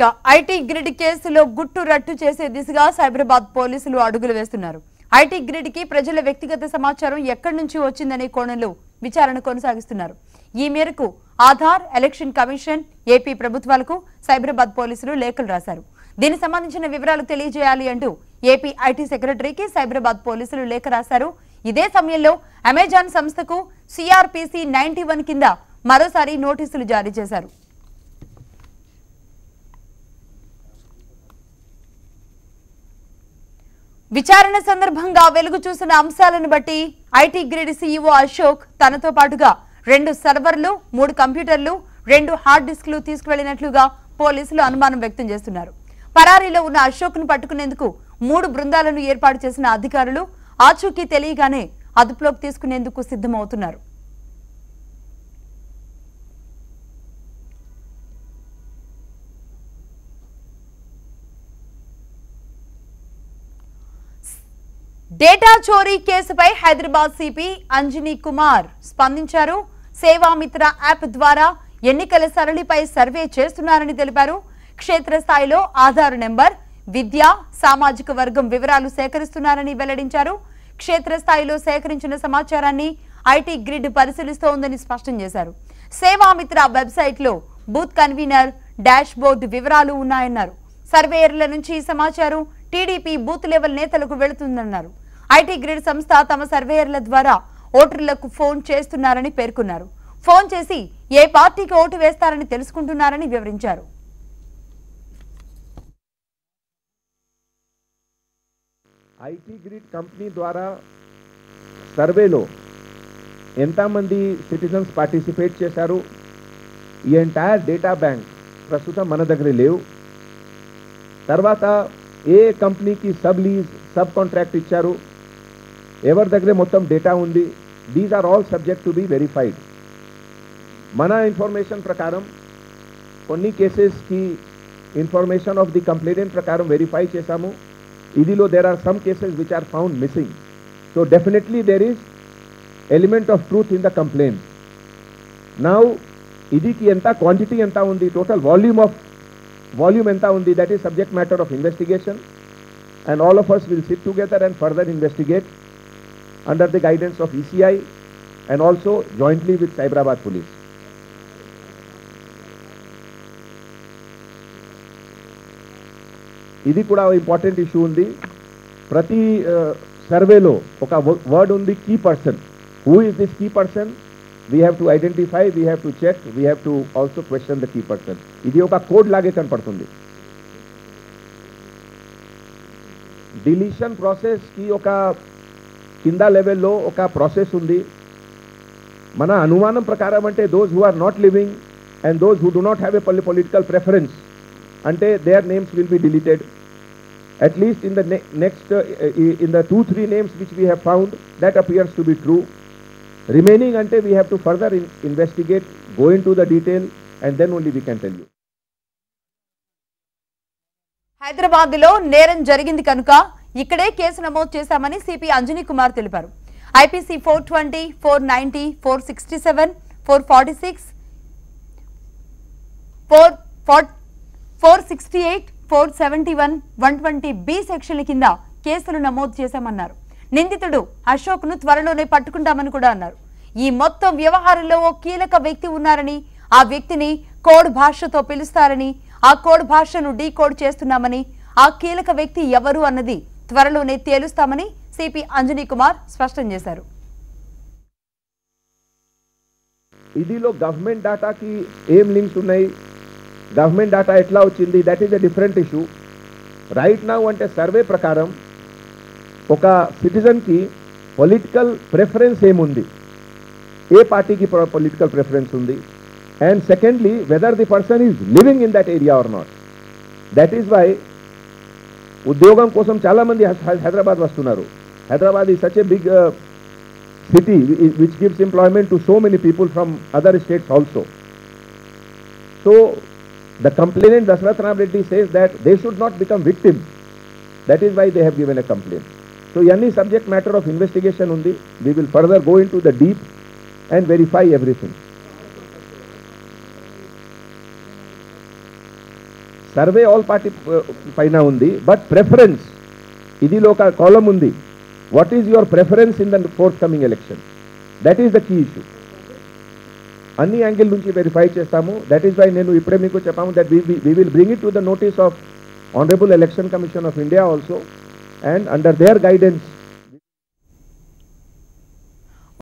ఇక IT grid కేసులో గుట్టు రట్టు చేసే దిశగా సైబరాబాద్ పోలీసులు అడుగులు వేస్తున్నారు. ఐటీ గ్రిడ్కి ప్రజల వ్యక్తిగత సమాచారం ఎక్కడి నుంచి వచ్చిందనే కోణంలో విచారణ కొనసాగిస్తున్నారు. ఈ మేరకు ఆధార్ ఎలక్షన్ కమిషన్ ఏపీ ప్రభుత్వాలకు సైబరాబాద్ పోలీసులు లేఖలు రాశారు. దీనికి సంబంధించిన వివరాలు తెలియజేయాలి అంటూ ఏపీ ఐటీ సెక్రటరీకి సైబరాబాద్ పోలీసులు లేఖ రాశారు. ఇదే సమయంలో అమెజాన్ సంస్థకు సిఆర్పిసి నైన్టీ వన్ కింద మరోసారి నోటీసులు జారీ చేశారు. విచారణ సందర్భంగా వెలుగు చూసిన అంశాలను బట్టి ఐటీ గ్రేడ్ సీఈఓ అశోక్ తనతో పాటుగా రెండు సర్వర్లు మూడు కంప్యూటర్లు రెండు హార్డ్ డిస్క్లు తీసుకువెళ్ళినట్లుగా పోలీసులు అనుమానం వ్యక్తం చేస్తున్నారు. పరారీలో ఉన్న అశోక్ను పట్టుకునేందుకు మూడు బృందాలను ఏర్పాటు చేసిన అధికారులు ఆచూకీ తెలియగానే అదుపులోకి తీసుకునేందుకు సిద్ధమవుతున్నారు. డేటా చోరీ కేసుపై హైదరాబాద్ సిపి అంజనీ కుమార్ స్పందించారు. సేవామిత్ర యాప్ ద్వారా ఎన్నికల సరళిపై సర్వే చేస్తున్నారని తెలిపారు. క్షేత్రస్థాయిలో ఆధార్ నెంబర్ విద్య సామాజిక వర్గం వివరాలు సేకరిస్తున్నారని వెల్లడించారు. క్షేత్రస్థాయిలో సేకరించిన సమాచారాన్ని ఐటీ గ్రిడ్ పరిశీలిస్తోందని స్పష్టం చేశారు. సేవామిత్ర వెబ్సైట్లో బూత్ కన్వీనర్ డాష్ బోర్డు వివరాలు ఉన్నాయన్నారు. సర్వేయర్ల నుంచి ఈ సమాచారం టీడీపీ బూత్ లెవెల్ నేతలకు వెళుతుందన్నారు. ఐటీ గ్రిడ్ సంస్థ తమ సర్వేయర్ల ద్వారా ఓటర్లకు ఫోన్ చేస్తున్నారని పేర్కొన్నారు. ఫోన్ చేసి ఏ పార్టీకి ఓటు వేస్తారని తెలుసుకుంటున్నారని వివరించారు. ఐటీ గ్రిడ్ కంపెనీ ద్వారా సర్వేలో ఎంతమంది సిటిజన్స్ పార్టిసిపేట్ చేశారు? ఈ ఎంటైర్ డేటా బ్యాంక్ ప్రస్తుతం మన దగ్గర లేవు. తర్వాత ఏ కంపెనీకి సబ్ లీజ్ సబ్ కాంట్రాక్ట్ ఇచ్చారు? ఎవరి దగ్గరే మొత్తం డేటా ఉంది these are all subject to be verified మన ఇన్ఫర్మేషన్ ప్రకారం కొన్ని కేసెస్కి ఇన్ఫర్మేషన్ ఆఫ్ ది కంప్లైంట్ ప్రకారం వెరిఫై చేశాము. ఇదిలో there are some cases which are found missing so definitely there is element of truth in the complaint now ఇదికి ఎంత quantity ఎంత ఉంది టోటల్ వాల్యూమ్ ఆఫ్ వాల్యూమ్ ఎంత ఉంది that is subject matter of investigation and all of us will sit together and further investigate under the guidance of ECI and also jointly with Cyberabad Police. ఇది కూడా important issue ఉంది. ప్రతి uh, సర్వేలో ఒక word ఉంది key person who is this key person we have to identify we have to check we have to also question the key person ఇది ఒక code లాగే కనపడుతుంది. డిలీషన్ ప్రాసెస్కి ఒక కింద లెవెల్లో ఒక ప్రాసెస్ ఉంది మన అనుమానం ప్రకారం అంటే those who are not living and those who do not have a political preference అంటే their names will be deleted at least in the ne- next uh, uh, in the two three names which we have found that appears to be true remaining until we have to further in- investigate go into the detail and then only we can tell you హైదరాబాద్లో నేరం జరిగింది కనుక ఇక్కడే case నమోదు చేశామని CP Anjani Kumar తెలిపారు. IPC four twenty four ninety four sixty seven four forty six four four four sixty eight four seventy one one twenty B సెక్షన్ల కింద కేసులు నమోదు చేశామన్నారు. నిందితుడు అశోక్ను త్వరలోనే పట్టుకుంటామని కూడా అన్నారు. ఈ మొత్తం వ్యవహారంలో ఓ కీలక వ్యక్తి ఉన్నారని ఆ వ్యక్తిని కోడ్ భాషతో పిలుస్తారని ఆ కోడ్ భాషను డీకోడ్ చేస్తున్నామని ఆ కీలక వ్యక్తి ఎవరు అన్నది త్వరలోనే తేలుస్తామని సిపి అంజనీ కుమార్ స్పష్టం చేశారు. ఇదిలో గవర్నమెంట్ డాటాకి ఏం లింక్స్ ఉన్నాయి? గవర్నమెంట్ డాటా ఎట్లా వచ్చింది? That is a different issue right now అంటే సర్వే ప్రకారం ఒక సిటిజన్కి పొలిటికల్ ప్రిఫరెన్స్ ఏముంది? ఏ పార్టీకి పొలిటికల్ ప్రిఫరెన్స్ ఉంది? And secondly whether the person is living in that area or not that is why ఉద్యోగం కోసం చాలామంది హైదరాబాద్ వస్తున్నారు Hyderabad is such a big city whi- which gives employment to so many people from other states also. So the complainant Dasrath Ram Reddy says that they should not become victims. That is why they have given a complaint. So any subject matter of investigation undi, we will further go into the deep and verify everything. Survey all party పైన ఉంది. But preference ఇదిలో ఒక కాలం ఉంది. What is your preference in the fourth coming election that is the key issue అన్ని angle నుంచి verify చేస్తాము. That is why నేను ఇప్పుడే మీకు చెప్పాము that we will bring it to the notice of honourable election commission of India also and under their guidance